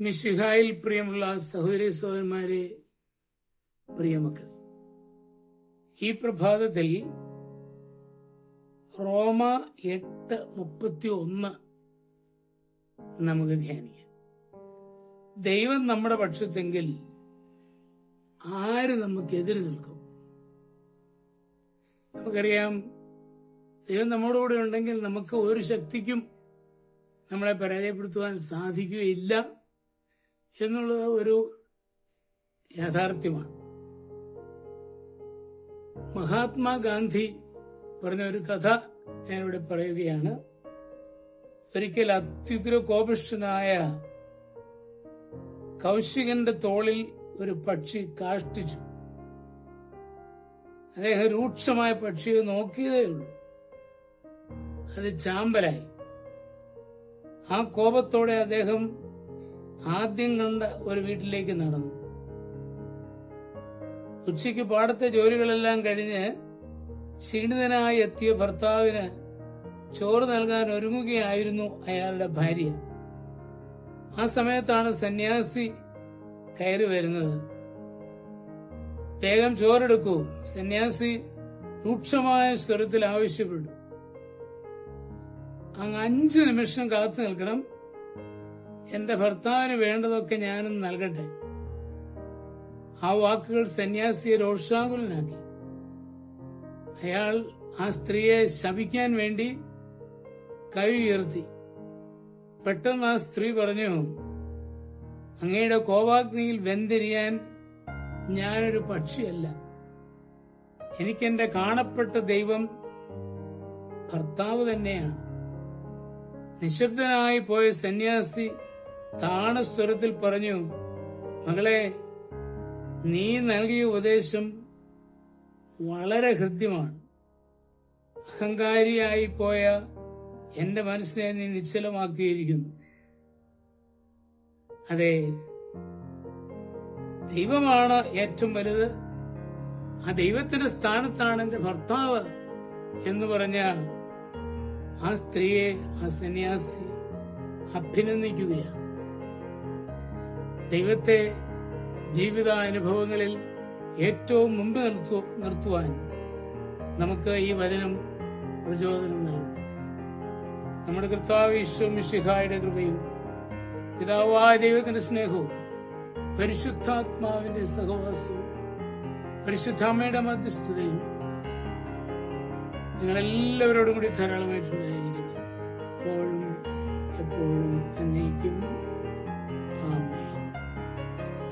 മിശിഹായിൽ പ്രിയമുള്ള സഹോദരി സഹോദരന്മാരെ പ്രിയമക്കൾ ഈ പ്രഭാതത്തിൽ റോമ എട്ട് മുപ്പത്തി ഒന്ന് നമുക്ക് ധ്യാനിക്കാം. ദൈവം നമ്മുടെ പക്ഷത്തെങ്കിൽ ആര് നമുക്കെതിരെ നിൽക്കും? നമുക്കറിയാം ദൈവം നമ്മുടെ കൂടെ ഉണ്ടെങ്കിൽ നമുക്ക് ഒരു ശക്തിക്കും നമ്മളെ പരാജയപ്പെടുത്തുവാൻ സാധിക്കുകയില്ല. എന്നുള്ളത് ഒരു യാഥാർത്ഥ്യമാണ്. മഹാത്മാഗാന്ധി പറഞ്ഞ ഒരു കഥ ഞാനിവിടെ പറയുകയാണ്. ഒരിക്കൽ അത്യുഗ്ര കോപിഷ്ഠനായ കൗശികന്റെ തോളിൽ ഒരു പക്ഷി കാഷ്ടിച്ചു. അദ്ദേഹം രൂക്ഷമായ പക്ഷിയെ നോക്കിയതേ ഉള്ളൂ. അത് ചാമ്പലായി. ആ കോപത്തോടെ അദ്ദേഹം ആദ്യം കണ്ട ഒരു വീട്ടിലേക്ക് നടന്നു. ഉച്ചയ്ക്ക് പാടത്തെ ജോലികളെല്ലാം കഴിഞ്ഞ് ക്ഷീണിതനായി എത്തിയ ഭർത്താവിന് ചോറ് നൽകാൻ ഒരുങ്ങുകയായിരുന്നു അയാളുടെ ഭാര്യ. ആ സമയത്താണ് സന്യാസി കയറി വരുന്നത്. വേഗം ചോറെടുക്കൂ സന്യാസി രൂക്ഷമായ സ്വരത്തിൽ ആവശ്യപ്പെട്ടു. അങ്ങ് അഞ്ചു നിമിഷം കാത്തു നിൽക്കണം. എന്റെ ഭർത്താവിന് വേണ്ടതൊക്കെ ഞാനും നൽകട്ടെ. ആ വാക്കുകൾ സന്യാസിയെ രോഷാകുലനാക്കി. അയാൾ ആ സ്ത്രീയെ ശപിക്കാൻ വേണ്ടി കൈ ഉയർത്തി. പെട്ടെന്ന് ആ സ്ത്രീ പറഞ്ഞു അങ്ങയുടെ കോപാഗ്നിയിൽ വെന്തിരിയാൻ ഞാനൊരു പക്ഷിയല്ല. എനിക്കെന്റെ കാണപ്പെട്ട ദൈവം ഭർത്താവ് തന്നെയാണ്. നിശബ്ദനായി പോയ സന്യാസി താണ സ്വരത്തിൽ പറഞ്ഞു മകളെ നീ നൽകിയ ഉപദേശം വളരെ ഹൃദ്യമാണ്. അഹങ്കാരിയായി പോയ എന്റെ മനസ്സിനെ നീ നിശ്ചലമാക്കിയിരിക്കുന്നു. അതെ ദൈവമാണ് ഏറ്റവും വലുത്. ആ ദൈവത്തിന്റെ സ്ഥാനത്താണ് എന്റെ ഭർത്താവ് എന്ന് പറഞ്ഞ ആ സ്ത്രീയെ ആ സന്യാസി അഭിനന്ദിക്കുകയാണ്. ദൈവത്തെ ജീവിതാനുഭവങ്ങളിൽ ഏറ്റവും മുമ്പ് നിർത്തു നിർത്തുവാൻ നമുക്ക് ഈ വചനം പ്രചോദനം നൽകും. നമ്മുടെ കർത്താവ് ഈശോ മിശിഹായുടെ കൃപയും പിതാവായ ദൈവത്തിന്റെ സ്നേഹവും പരിശുദ്ധാത്മാവിന്റെ സഹവാസവും പരിശുദ്ധാമ്മയുടെ മധ്യസ്ഥതയും നിങ്ങളെല്ലാവരോടും കൂടി ധാരാളമായിട്ടുണ്ടായിരിക്കട്ടെ. എപ്പോഴും എപ്പോഴും എന്നേക്കും.